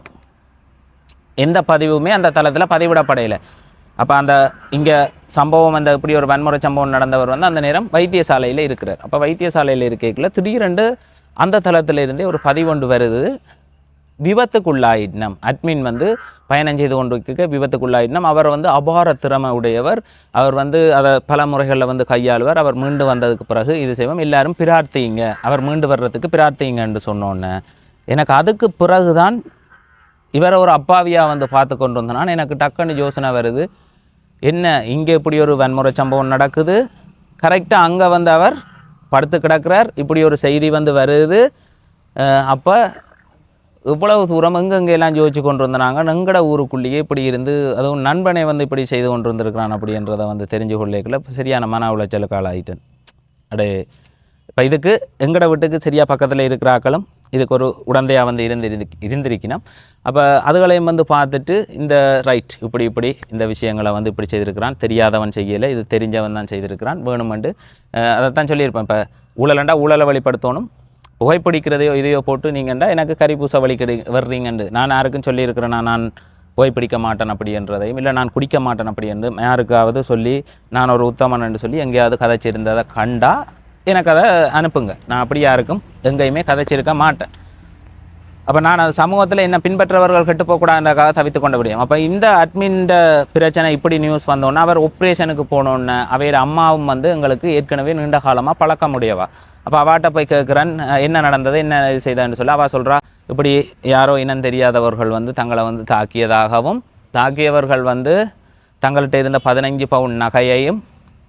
எந்த பதிவுமே அந்த தளத்தில் பதிவிடப்படையில அப்போ அந்த இங்கே சம்பவம் அந்த இப்படி ஒரு வன்முறை சம்பவம் நடந்தவர் வந்து அந்த நேரம் வைத்தியசாலையில் இருக்கிறார். அப்போ வைத்தியசாலையில் இருக்கைக்குள்ள திடீரென்று அந்த தளத்துல இருந்தே ஒரு பதிவொன்று வருது. விபத்துக்குள்ளாயினம் அட்மின் வந்து பயணம் செய்து கொண்டிருக்க விபத்துக்குள்ளாயினம் அவர் வந்து அபார திறமை உடையவர். அவர் வந்து அதை பல முறைகளில் வந்து கையாளுவார். அவர் மீண்டு வந்ததுக்கு பிறகு இது செய்வோம். எல்லாரும் பிரார்த்திங்க அவர் மீண்டு வர்றதுக்கு பிரார்த்திங்கன்னு சொன்னோன்னே. எனக்கு அதுக்கு பிறகுதான் இவரை ஒரு அப்பாவியாக வந்து பார்த்து கொண்டு வந்தனான் எனக்கு டக்குன்னு யோசனை வருது. என்ன இங்கே இப்படி ஒரு வன்முறை சம்பவம் நடக்குது? கரெக்டாக அங்கே வந்து அவர் படுத்து கிடக்கிறார். இப்படி ஒரு செய்தி வந்து வருது. அப்போ இவ்வளவு தூரம் எங்கெங்கெல்லாம் ஜோதிச்சு கொண்டு வந்தாங்க எங்கட ஊருக்குள்ளேயே இப்படி இருந்து அதுவும் நண்பனை வந்து இப்படி செய்து கொண்டு வந்திருக்கிறான் அப்படின்றத வந்து தெரிஞ்சு கொள்ளைக்குள்ள சரியான மன உளைச்சலுக்கு ஆளாயிட்டேன். அடே இப்போ இதுக்கு எங்கட வீட்டுக்கு சரியாக பக்கத்தில் இருக்கிற ஆக்களும் இதுக்கு ஒரு உடந்தையாக வந்து இருந்து இருந்திருக்கணும் அப்போ அதுகளையும் வந்து பார்த்துட்டு இந்த ரைட் இப்படி இப்படி இந்த விஷயங்களை வந்து இப்படி செய்திருக்கிறான். தெரியாதவன் செய்யலை இது தெரிஞ்சவன் தான் செய்திருக்கிறான். வேணுமெண்டு அதைத்தான் சொல்லியிருப்பேன். இப்போ ஊழலண்டா ஊழலை வழிப்படுத்தணும். புகைப்பிடிக்கிறதையோ இதையோ போட்டு நீங்கண்டா எனக்கு கறி பூச வலிக்கடி வர்றீங்கண்டு. நான் யாருக்கும் சொல்லியிருக்கிறேன் நான் நான் புகைப்பிடிக்க மாட்டேன் அப்படின்றதையும் இல்லை நான் குடிக்க மாட்டேன் அப்படி என்று யாருக்காவது சொல்லி நான் ஒரு உத்தமன் என்று சொல்லி எங்கேயாவது கதைச்சிருந்ததை கண்டா எனக்கு அதை அனுப்புங்க. நான் அப்படி யாருக்கும் எங்கேயுமே கதைச்சிருக்க மாட்டேன். அப்போ நான் அது சமூகத்தில் என்ன பின்பற்றவர்கள் கெட்டு போகக்கூடாதுக்காக தவித்து கொண்டு முடியும் அப்போ இந்த அட்மின்ட பிரச்சனை இப்படி நியூஸ் வந்தோன்னே அவர் ஒப்ரேஷனுக்கு போனோன்னே அவையோட அம்மாவும் வந்து எங்களுக்கு ஏற்கனவே நீண்ட காலமாக பழக்க முடியவா அப்போ அவாட்ட போய் கேட்குறேன் என்ன நடந்தது என்ன இது செய்தான்னு சொல்லி அவள் சொல்கிறா இப்படி யாரோ இனம் தெரியாதவர்கள் வந்து தங்களை வந்து தாக்கியதாகவும் தாக்கியவர்கள் வந்து தங்கள்கிட்ட இருந்த பதினஞ்சு பவுன் நகையையும்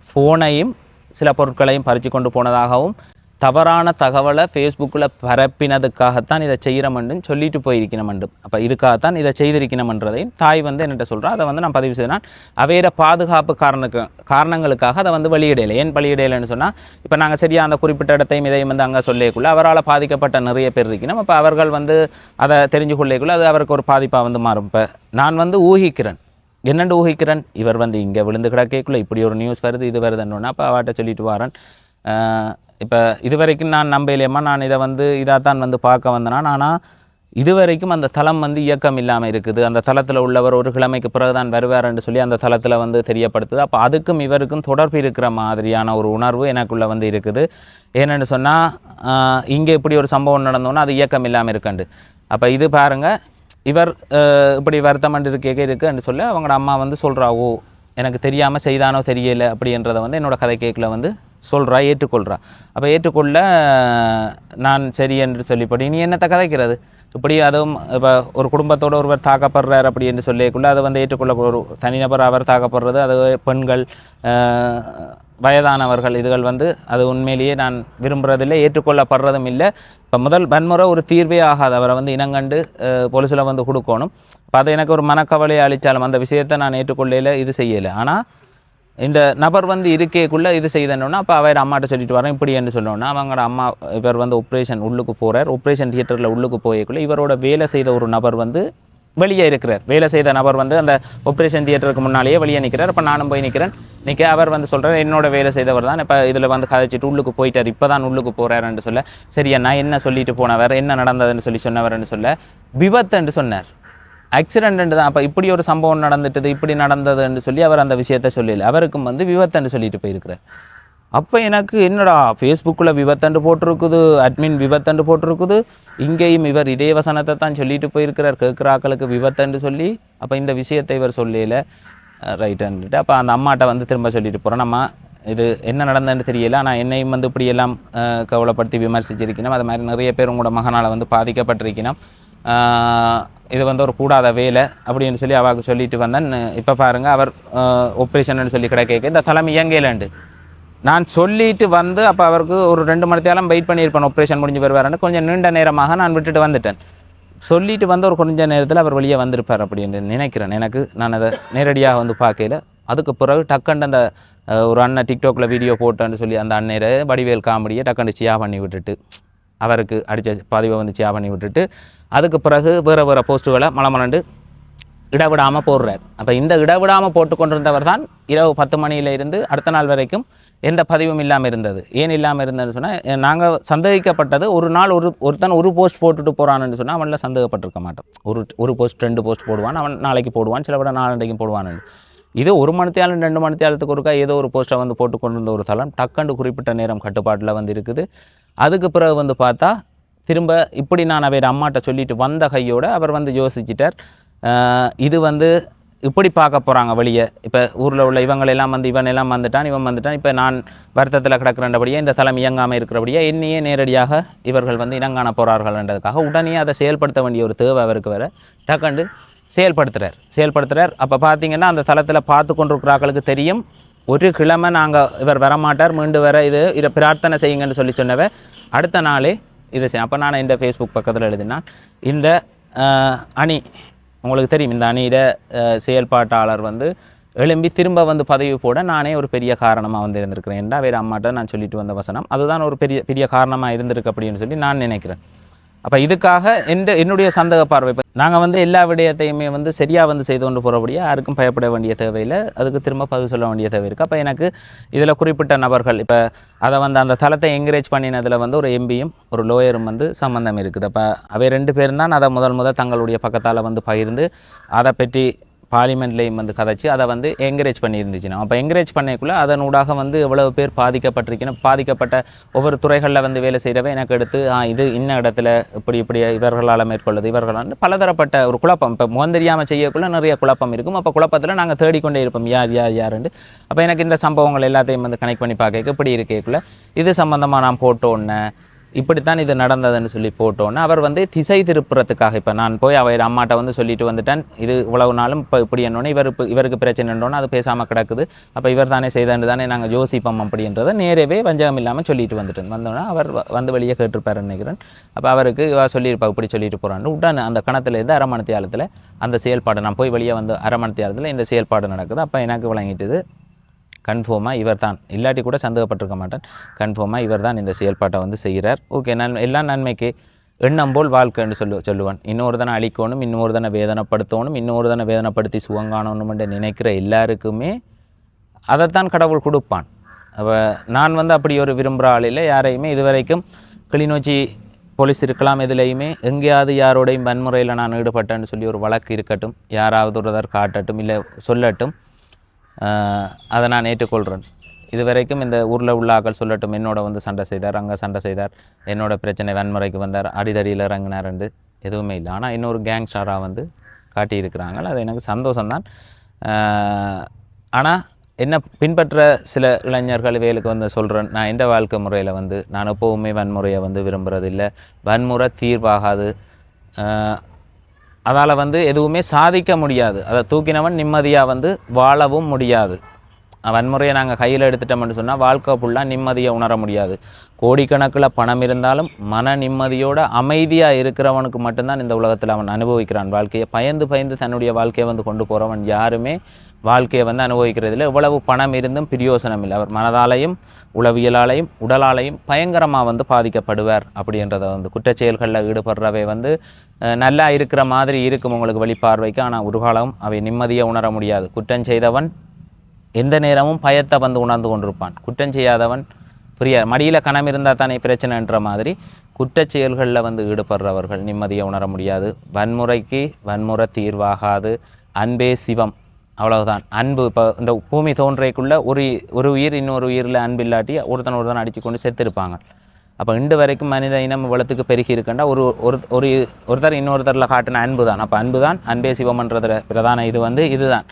ஃபோனையும் சில பொருட்களையும் பறித்து கொண்டு போனதாகவும் தவறான தகவலை ஃபேஸ்புக்கில் பரப்பினதுக்காகத்தான் இதை செய்கிறமெண்டும் சொல்லிட்டு போயிருக்கணுமெண்டும் அப்போ இதுக்காகத்தான் இதை செய்திருக்கணுமன்றதையும் தாய் வந்து என்கிட்ட சொல்கிறா அதை வந்து நான் பதிவு செய்தேன். அவையிற பாதுகாப்பு காரணக்கு காரணங்களுக்காக அதை வந்து வெளியிடலை. ஏன் வெளியிடலைன்னு சொன்னால் இப்போ நாங்கள் சரியாக அந்த குறிப்பிட்ட இடத்தையும் இதையும் வந்து அங்கே சொல்லியக்குள்ள அவரால் பாதிக்கப்பட்ட நிறைய பேர் இருக்கணும் அப்போ அவர்கள் வந்து அதை தெரிஞ்சு கொள்ளைக்குள்ள அது அவருக்கு ஒரு பாதிப்பாக வந்து மாறும். இப்போ நான் வந்து ஊகிக்கிறேன். என்னென்று ஊகிக்கிறேன்? இவர் வந்து இங்கே விழுந்து கிடக்கேக்குள்ளே இப்படி ஒரு நியூஸ் வருது இது வருதுன்னு அப்போ அவர்கிட்ட சொல்லிட்டு வரேன். இப்போ இது வரைக்கும் நான் நம்பலையம்மா. நான் இதை வந்து இதாக தான் வந்து பார்க்க வந்தேனான் ஆனால் இது வரைக்கும் அந்த தளம் வந்து இயக்கம் இல்லாமல் இருக்குது. அந்த தளத்தில் உள்ளவர் ஒரு கிழமைக்கு பிறகு தான் வருவார்ன்னு சொல்லி அந்த தளத்தில் வந்து தெரியப்படுத்துது. அப்போ அதுக்கும் இவருக்கும் தொடர்பு இருக்கிற மாதிரியான ஒரு உணர்வு எனக்குள்ளே வந்து இருக்குது. ஏன்னு சொன்னால் இங்கே இப்படி ஒரு சம்பவம் நடந்தோன்னா அது இயக்கம் இல்லாமல் இருக்கண்டு. அப்போ இது பாருங்கள் இவர் இப்படி வருத்தம் இருக்கே இருக்குன்னு சொல்லி அவங்களோட அம்மா வந்து சொல்கிறாவோ எனக்கு தெரியாமல் செய்தானோ தெரியலை அப்படின்றத வந்து என்னோடய கதை கேட்கல வந்து சொல்கிறா ஏற்றுக்கொள்கிறா அப்போ ஏற்றுக்கொள்ள நான் சரி என்று சொல்லிப்படி நீ என்னத்தை கதைக்கிறது? இப்படி அதுவும் இப்போ ஒரு குடும்பத்தோடு ஒருவர் தாக்கப்படுறார் அப்படி என்று சொல்லக்குள்ள அதை வந்து ஏற்றுக்கொள்ள ஒரு தனிநபர் அவர் தாக்கப்படுறது அது பெண்கள் வயதானவர்கள் இதுகள் வந்து அது உண்மையிலேயே நான் விரும்புகிறதில்லை ஏற்றுக்கொள்ளப்படுறதும் இல்லை. இப்போ முதல் வன்முறை ஒரு தீர்வே ஆகாது அவரை வந்து இனங்கண்டு போலீஸில் வந்து கொடுக்கணும். இப்போ அது எனக்கு ஒரு மனக்கவலையை அளித்தாலும் அந்த விஷயத்தை நான் ஏற்றுக்கொள்ளையில் இது செய்யலை. ஆனால் இந்த நபர் வந்து இருக்கேக்குள்ளே இது செய்தனோன்னா அப்போ அவர் அம்மாட்ட சொல்லிட்டு வரேன் இப்படி என்று சொல்லணும்னா அவங்களோட அம்மா இவர் வந்து ஆப்ரேஷன் உள்ளுக்கு போகிறார் ஆப்ரேஷன் தியேட்டரில் உள்ளுக்கு போயக்குள்ள இவரோட வேலை செய்த ஒரு நபர் வந்து வெளியே இருக்கிறார். வேலை செய்த நபர் வந்து அந்த ஆப்ரேஷன் தியேட்டருக்கு முன்னாலேயே வெளியே நிற்கிறார் அப்போ நானும் போய் நிற்கிறேன் நிற்க அவர் வந்து சொல்கிறார் என்னோட வேலை செய்தவர் தான். இப்போ இதில் வந்து கதைச்சிட்டு உள்ளுக்கு போயிட்டார். இப்போ தான் உள்ளுக்கு போகிறாருன்னு சொல்ல சரி நான் என்ன சொல்லிட்டு போனவர்? என்ன நடந்ததுன்னு சொல்லி சொன்னவர்னு சொல்ல விபத்துன்னு சொன்னார். ஆக்சிடென்ட் தான். அப்போ இப்படி ஒரு சம்பவம் நடந்துட்டது இப்படி நடந்ததுன்னு சொல்லி அவர் அந்த விஷயத்த சொல்லல. அவருக்கும் வந்து விபத்துன்னு சொல்லிட்டு போயிருக்கிறார். அப்போ எனக்கு என்னடா ஃபேஸ்புக்கில் விபத்தண்டு போட்டிருக்குது அட்மின் விபத்தண்டு போட்டிருக்குது இங்கேயும் இவர் இதே வசனத்தை தான் சொல்லிட்டு போயிருக்கிறார். கேட்குற ஆக்களுக்கு விபத்தண்டு சொல்லி அப்போ இந்த விஷயத்தை இவர் சொல்லல. ரைட்டுன்ட்டு அப்போ அந்த அம்மாட்ட வந்து திரும்ப சொல்லிட்டு போகிறோம் நம்ம இது என்ன நடந்ததுன்னு தெரியல. ஆனால் என்னையும் வந்து இப்படி எல்லாம் கவலைப்படுத்தி விமர்சிச்சிருக்கணும். அது மாதிரி நிறைய பேர் உங்களோட மகனால் வந்து பாதிக்கப்பட்டிருக்கணும். இது வந்து ஒரு கூடாத வேலை அப்படின்னு சொல்லி அவாவுக்கு சொல்லிட்டு வந்தேன். இப்போ பாருங்கள் அவர் ஒப்ரேஷன் சொல்லி கிடைக்க இந்த தலைமை இயங்கையிலண்டு நான் சொல்லிட்டு வந்து அப்போ அவருக்கு ஒரு ரெண்டு மணி நேரம் வெயிட் பண்ணியிருப்பேன். ஆப்ரேஷன் முடிஞ்சு வருவாருன்னு கொஞ்சம் நீண்ட நேரமாக நான் விட்டுட்டு வந்துட்டேன். சொல்லிட்டு வந்து ஒரு கொஞ்ச நேரத்தில் அவர் வெளியே வந்திருப்பார் அப்படின்னு நினைக்கிறேன். எனக்கு நான் அதை நேரடியாக வந்து பார்க்கல. அதுக்கு பிறகு டக்குண்டு அந்த ஒரு அண்ணன் டிக்டாக்ல வீடியோ போட்டேன்னு சொல்லி அந்த அண்ணரை வடிவேல் காமெடியை டக்குண்டு சியா பண்ணி விட்டுட்டு அவருக்கு அடித்த பதிவை வந்து சியா பண்ணி விட்டுட்டு அதுக்கு பிறகு வேறு வேறு போஸ்ட்டுகளை மலமலண்டு இடவிடாமல் போடுறார். அப்போ இந்த இடவிடாமல் போட்டு கொண்டிருந்தவர் தான் இரவு பத்து மணியில் இருந்து அடுத்த நாள் வரைக்கும் எந்த பதிவும் இல்லாமல் இருந்தது. ஏன் இல்லாமல் இருந்ததுன்னு சொன்னால் நாங்கள் சந்தேகிக்கப்பட்டது ஒரு நாள் ஒரு ஒருத்தன் ஒரு போஸ்ட் போட்டுட்டு போகிறான்னு சொன்னால் அவனில் சந்தேகப்பட்டிருக்க மாட்டோம் ஒரு ஒரு போஸ்ட் ரெண்டு போஸ்ட் போடுவான் அவன் நாளைக்கு போடுவான் சில விட நாளண்டைக்கும் போடுவான்னு இது ஒரு மணித்தியாலும் ரெண்டு மணித்தியாலத்துக்கு ஒருக்கா ஏதோ ஒரு போஸ்ட்டை வந்து போட்டு கொண்டு கொண்டிருந்த ஒரு தளம். டக்குண்டு குறிப்பிட்ட நேரம் கட்டுப்பாட்டில் வந்து இருக்குது. அதுக்கு பிறகு வந்து பார்த்தா திரும்ப இப்படி நான் அவர் அம்மாட்ட சொல்லிட்டு வந்த கையோடு அவர் வந்து யோசிச்சிட்டார். இது வந்து இப்படி பார்க்க போகிறாங்க வெளியே இப்போ ஊரில் உள்ள இவங்களெல்லாம் வந்து இவன் எல்லாம் வந்துட்டான் இவன் வந்துட்டான். இப்போ நான் வருத்தத்தில் கிடக்கிறபடியே இந்த தளம் இயங்காமல் இருக்கிறபடியே என்னையே நேரடியாக இவர்கள் வந்து இனங்காண போகிறார்கள்ன்றதுக்காக உடனே அதை செயல்படுத்த வேண்டிய ஒரு தேவை அவருக்கு வேறு. டக்கண்டு செயல்படுத்துகிறார் செயல்படுத்துகிறார் அப்போ பார்த்தீங்கன்னா அந்த தளத்தில் பார்த்து கொண்டிருக்கிறாக்களுக்கு தெரியும். ஒரு கிழமை நாங்கள் இவர் வரமாட்டார். மீண்டு வர இது இதை பிரார்த்தனை செய்யுங்கன்னு சொல்லி சொன்னவ அடுத்த நாளே இது செய்யும் அப்போ நான் இந்த ஃபேஸ்புக் பக்கத்தில் எழுதினான் இந்த அணி உங்களுக்கு தெரியும் இந்த அணியிட செயல்பாட்டாளர் வந்து எழும்பி திரும்ப வந்து பதவி போட நானே ஒரு பெரிய காரணமாக வந்து இருந்திருக்கிறேன். என்றா வேறு அம்மாட்ட நான் சொல்லிட்டு வந்த வசனம். அதுதான் ஒரு பெரிய பெரிய காரணமாக இருந்திருக்கு அப்படின்னு சொல்லி நான் நினைக்கிறேன். அப்போ இதுக்காக எந்த என்னுடைய சந்தக பார்வை இப்போ நாங்கள் வந்து எல்லா விடயத்தையுமே வந்து சரியாக வந்து செய்து கொண்டு போகிறபடியா யாருக்கும் பயப்பட வேண்டிய தேவையில்லை. அதுக்கு திரும்ப பதில் சொல்ல வேண்டிய தேவை இருக்குது அப்போ எனக்கு இதில் குறிப்பிட்ட நபர்கள் இப்போ அதை வந்து அந்த தளத்தை என்கரேஜ் பண்ணினதில் வந்து ஒரு எம்பியும் ஒரு லோயரும் வந்து சம்மந்தம் இருக்குது. அப்போ அவை ரெண்டு பேரும் தான் அதை முதல் முதல் தங்களுடைய பக்கத்தால் வந்து பகிர்ந்து அதை பற்றி பார்லிமெண்ட்லேயும் வந்து கதைச்சு அதை வந்து என்கரேஜ் பண்ணியிருந்துச்சுன்னா. அப்போ என்கரேஜ் பண்ணக்குள்ளே அதனூடாக வந்து எவ்வளோ பேர் பாதிக்கப்பட்டிருக்கணும் பாதிக்கப்பட்ட ஒவ்வொரு துறைகளில் வந்து வேலை செய்கிறவ எனக்கு எடுத்து இது இன்ன இடத்துல இப்படி இப்படி இவர்களால் மேற்கொள்ளுது இவர்களால். பலதரப்பட்ட ஒரு குழப்பம். இப்போ முகம் தெரியாமல் செய்யக்குள்ள நிறைய குழப்பம் இருக்கும். அப்போ குழப்பத்தில் நாங்கள் தேடிக்கொண்டே இருப்போம் யார் யார் யாருன்னு. அப்போ எனக்கு இந்த சம்பவங்கள் எல்லாத்தையும் வந்து கனெக்ட் பண்ணி பார்க்க இப்படி இருக்கேக்குள்ளே. இது சம்மந்தமாக நான் போட்டோன்னே இப்படித்தான் இது நடந்ததுன்னு சொல்லி போட்டோன்னே அவர் வந்து திசை திருப்புறத்துக்காக இப்போ நான் போய் அவர் அம்மாட்ட வந்து சொல்லிட்டு வந்துட்டேன். இது இவ்வளவு நாளும் இப்போ இப்படி என்னோடனே இவர் இவருக்கு பிரச்சனைன்றோன்னு அது பேசாமல் கிடக்குது. அப்போ இவர் தானே செய்தான்னு தானே நாங்கள் யோசிப்போம் அப்படின்றத நேரவே வஞ்சகம் இல்லாமல் சொல்லிட்டு வந்துட்டேன். வந்தோடனே அவர் வ- வந்து வெளியே கேட்டிருப்பாருன்னு நினைக்கிறேன். அப்போ அவருக்கு இவா சொல்லியிருப்பா இப்படி சொல்லிட்டு போகிறான்னு உடனே அந்த கணத்துலேருந்து இருந்து அந்த செயல்பாடு நான் போய் வெளியே வந்து அரமணத்தியாலத்தில் இந்த செயல்பாடு நடக்குது. அப்போ எனக்கு விளங்கிட்டுது கன்ஃபார்மாக இவர் தான் இல்லாட்டி கூட சந்தேகப்பட்டிருக்க மாட்டேன் கன்ஃபார்மாக இவர் தான் இந்த செயல்பாட்டை வந்து செய்கிறார். ஓகே நன் எல்லா நன்மைக்கு எண்ணம் போல் வாழ்க்கைன்னு சொல்லு சொல்லுவான். இன்னொருதனை அழிக்கணும் இன்னொரு இன்னொருதனை வேதனைப்படுத்தணும் இன்னொருதனை வேதனைப்படுத்தி சுகங்காணணும்னு நினைக்கிற எல்லாருக்குமே அதைத்தான் கடவுள் கொடுப்பான். அப்போ நான் வந்து அப்படி ஒரு விரும்புகிற ஆள் இல்லை. யாரையுமே இதுவரைக்கும் கிளிநொச்சி போலீஸ் இருக்கலாம் எதுலேயுமே எங்கேயாவது யாரோடையும் வன்முறையில் நான் ஈடுபட்டேன்னு சொல்லி ஒரு வழக்கு இருக்கட்டும் யாராவது ஒருவர் காட்டட்டும் இல்லை சொல்லட்டும் அதை நான் ஏற்றுக்கொள்கிறேன் இது வரைக்கும் இந்த ஊரில் உள்ள ஆக்கள் சொல்லட்டும் என்னோட வந்து சண்டை செய்தார் அங்கே சண்டை செய்தார் என்னோட பிரச்சனை வன்முறைக்கு வந்தார் அடிதடியில் இறங்கினாருண்டு எதுவுமே இல்லை. ஆனால் இன்னொரு கேங் ஸ்டாராக வந்து காட்டியிருக்கிறாங்க. அது எனக்கு சந்தோஷம்தான். ஆனால் என்ன பின்பற்ற சில இளைஞர்கள் வேலுக்கு வந்து சொல்கிறேன் நான் எந்த வாழ்க்கை முறையில் வந்து நான் எப்போவுமே வன்முறையை வந்து விரும்புறதில்லை. வன்முறை தீர்வாகாது. அதால் வந்து எதுவுமே சாதிக்க முடியாது. அதை தூக்கினவன் நிம்மதியாக வந்து வாழவும் முடியாது. வன்முறையை நாங்கள் கையில் எடுத்துட்டோம்னு சொன்னால் வாழ்க்கை ஃபுல்லாக நிம்மதியை உணர முடியாது. கோடிக்கணக்கில் பணம் இருந்தாலும் மன நிம்மதியோட அமைதியாக இருக்கிறவனுக்கு மட்டும்தான் இந்த உலகத்தில் அவன் அனுபவிக்கிறான். வாழ்க்கையை பயந்து பயந்து தன்னுடைய வாழ்க்கையை வந்து கொண்டு போகிறவன் யாருமே வாழ்க்கையை வந்து அனுபவிக்கிறதில்ல எவ்வளவு பணம் இருந்தும் பிரயோசனம் இல்லை. அவர் மனதாலையும் உளவியலாலையும் உடலாலையும் பயங்கரமாக வந்து பாதிக்கப்படுவார் அப்படின்றத வந்து குற்றச்செயல்களில் ஈடுபடுறவை வந்து நல்லா இருக்கிற மாதிரி இருக்கும் உங்களுக்கு வெளிப்பார்வைக்கு. ஆனால் ஒரு காலம் அவை நிம்மதியை உணர முடியாது. குற்றம் செய்தவன் எந்த நேரமும் பயத்தை வந்து உணர்ந்து கொண்டிருப்பான். குற்றம் செய்யாதவன் புரிய மடியில் கணம் இருந்தால் தானே பிரச்சனைன்ற மாதிரி குற்றச் செயல்களில் வந்து ஈடுபடுறவர்கள் நிம்மதியை உணர முடியாது. வன்முறைக்கு வன்முறை தீர்வாகாது. அன்பே சிவம். அவ்வளவுதான். அன்பு இப்போ இந்த பூமி தோன்றைக்குள்ள ஒரு ஒரு உயிர் இன்னொரு உயிரில் அன்பு இல்லாட்டி ஒருத்தன் ஒருத்தன் அடித்து கொண்டு செத்துருப்பாங்க. அப்போ இன்று வரைக்கும் மனித இனம் இவ்வளத்துக்கு பெருகி இருக்கண்டா ஒரு ஒரு ஒரு ஒருத்தர் இன்னொருத்தரில் காட்டின அன்பு தான் அப்போ அன்பு தான் அன்பே சிவம்ன்றதுல பிரதான இது வந்து இதுதான்.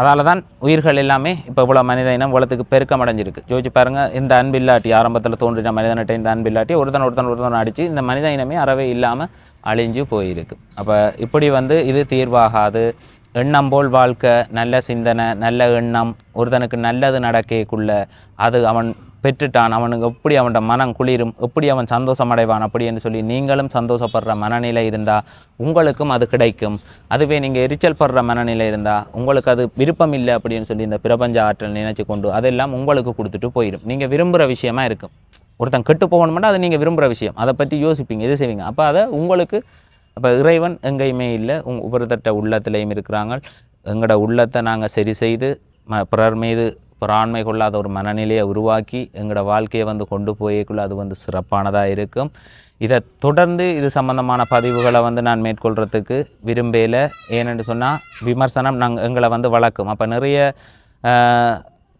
அதால் தான் உயிர்கள் எல்லாமே இப்போ இவ்வளோ மனித இனம் வளத்துக்கு பெருக்கம் அடைஞ்சிருக்கு யோசிச்சு பாருங்கள் இந்த அன்பு இல்லாட்டி ஆரம்பத்தில் தோன்றின மனிதனிட்ட இந்த அன்பு இல்லாட்டி ஒருத்தன் ஒருத்தன் ஒருத்தன் அடித்து இந்த மனித இனமே அறவே இல்லாமல் அழிஞ்சு போயிருக்கு. அப்போ இப்படி வந்து இது தீர்வாகாது. எண்ணம் போல் வாழ்க்கை நல்ல சிந்தனை நல்ல எண்ணம் ஒருத்தனுக்கு நல்லது நடக்கக்குள்ள அது அவன் பெற்றுட்டான். அவனுக்கு எப்படி அவனோட மனம் குளிரும் எப்படி அவன் சந்தோஷம் அடைவான் அப்படி என்று சொல்லி நீங்களும் சந்தோஷப்படுற மனநிலை இருந்தால் உங்களுக்கும் அது கிடைக்கும். அதுவே நீங்கள் எரிச்சல் படுற மனநிலை இருந்தால் உங்களுக்கு அது விருப்பம் இல்லை அப்படின்னு சொல்லி இந்த பிரபஞ்ச ஆற்றல் நினைச்சு கொண்டு அதெல்லாம் உங்களுக்கு கொடுத்துட்டு போயிடும் நீங்கள் விரும்புகிற விஷயமா இருக்கும். ஒருத்தன் கெட்டு போகணும்னா அது நீங்கள் விரும்புகிற விஷயம். அதை பற்றி யோசிப்பீங்க இது செய்வீங்க? அப்போ அதை உங்களுக்கு அப்போ இறைவன் எங்கேயுமே இல்லை. உங் ஒவ்வொருத்தட்ட உள்ளத்திலையும் இருக்கிறாங்க. எங்களோட உள்ளத்தை நாங்கள் சரி செய்து ம பிறர் மீது பொறாண்மை கொள்ளாத ஒரு மனநிலையை உருவாக்கி எங்களோட வாழ்க்கையை வந்து கொண்டு போயக்குள்ள அது வந்து சிறப்பானதாக இருக்கும். இதை தொடர்ந்து இது சம்பந்தமான பதிவுகளை வந்து நான் மேற்கொள்கிறதுக்கு விரும்பல. ஏனென்று சொன்னால் விமர்சனம் நாங்கள் எங்களை வந்து வளர்க்கும். அப்போ நிறைய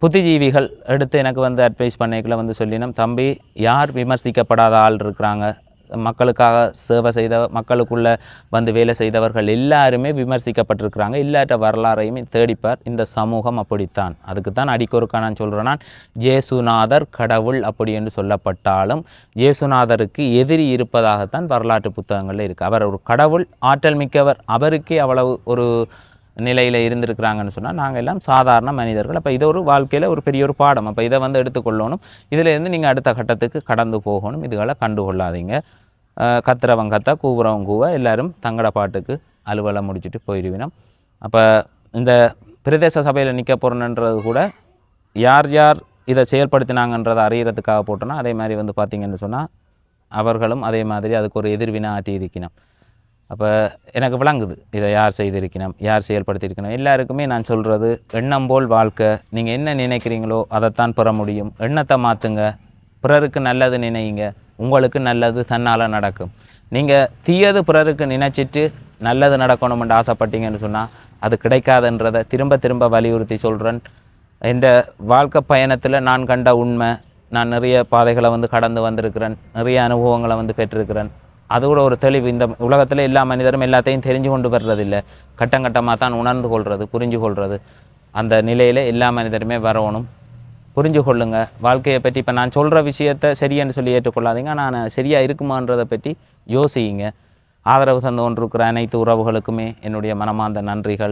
புத்திஜீவிகள் எடுத்து எனக்கு வந்து அட்வைஸ் பண்ணிக்கல வந்து சொல்லினோம் தம்பி யார் விமர்சிக்கப்படாத ஆள் இருக்கிறாங்க? மக்களுக்காக சேவை செய்த மக்களுக்குள்ளே வந்து வேலை செய்தவர்கள் எல்லாருமே விமர்சிக்கப்பட்டிருக்கிறாங்க. இல்லாட்ட வரலாறையுமே தேடிப்பார். இந்த சமூகம் அப்படித்தான். அதுக்கு தான் அடிக்கொருக்கா நான் சொல்கிறேன் நான் ஜேசுநாதர் கடவுள் அப்படி என்று சொல்லப்பட்டாலும் ஜேசுநாதருக்கு எதிரி இருப்பதாகத்தான் வரலாற்று புத்தகங்களில் இருக்குது அவர் ஒரு கடவுள் ஆற்றல் மிக்கவர். அவருக்கே அவ்வளவு ஒரு நிலையில் இருந்திருக்கிறாங்கன்னு சொன்னால் நாங்கள் எல்லாம் சாதாரண மனிதர்கள். அப்போ இது ஒரு வாழ்க்கையில் ஒரு பெரிய ஒரு பாடம். அப்போ இதை வந்து எடுத்துக்கொள்ளணும். இதிலேருந்து நீங்கள் அடுத்த கட்டத்துக்கு கடந்து போகணும். இதுகளை கண்டுகொள்ளாதீங்க. கத்துறவங்க கத்தா கூவுறவங்க கூவ எல்லாரும் தங்கட பாட்டுக்கு அலுவலை முடிச்சுட்டு போயிடுவினோம். அப்போ இந்த பிரதேச சபையில் நிற்க போகிறோன்றது கூட யார் யார் இதை செயல்படுத்தினாங்கன்றதை அறியறதுக்காக போட்டோன்னா அதே மாதிரி வந்து பார்த்தீங்கன்னு சொன்னால் அவர்களும் அதே மாதிரி அதுக்கு ஒரு எதிர்வினை ஆட்டி இருக்கணும் அப்போ எனக்கு விளங்குது இதை யார் செய்திருக்கணும் யார் செயல்படுத்தியிருக்கணும் எல்லாருக்குமே நான் சொல்கிறது எண்ணம் போல் வாழ்க்கை நீங்கள் என்ன நினைக்கிறீங்களோ அதைத்தான் பெற முடியும். எண்ணத்தை மாற்றுங்க பிறருக்கு நல்லது நினைங்க உங்களுக்கு நல்லது தன்னால் நடக்கும். நீங்கள் தீயது பிறருக்கு நினைச்சிட்டு நல்லது நடக்கணும்னு ஆசைப்பட்டீங்கன்னு சொன்னால் அது கிடைக்காதுன்றதை திரும்ப திரும்ப வலியுறுத்தி சொல்கிறேன் இந்த வாழ்க்கை பயணத்தில் நான் கண்ட உண்மை நான் நிறைய பாதைகளை வந்து கடந்து வந்திருக்கிறேன் நிறைய அனுபவங்களை வந்து பெற்றிருக்கிறேன். அதோட ஒரு தெளிவு. இந்த உலகத்தில் எல்லா மனிதரும் எல்லாத்தையும் தெரிஞ்சு கொண்டு வர்றதில்லை. கட்டம் கட்டமாக தான் உணர்ந்து கொள்வது புரிஞ்சு கொள்வது அந்த நிலையில் எல்லா மனிதருமே வரணும். புரிஞ்சு கொள்ளுங்க வாழ்க்கையை பற்றி இப்போ நான் சொல்கிற விஷயத்த சரியான்னு சொல்லி ஏற்றுக்கொள்ளாதீங்க. நான் சரியாக இருக்குமான்றதை பற்றி யோசியுங்க. ஆதரவு தந்து கொண்டிருக்கிற அனைத்து உறவுகளுக்குமே என்னுடைய மனமார்ந்த நன்றிகள்.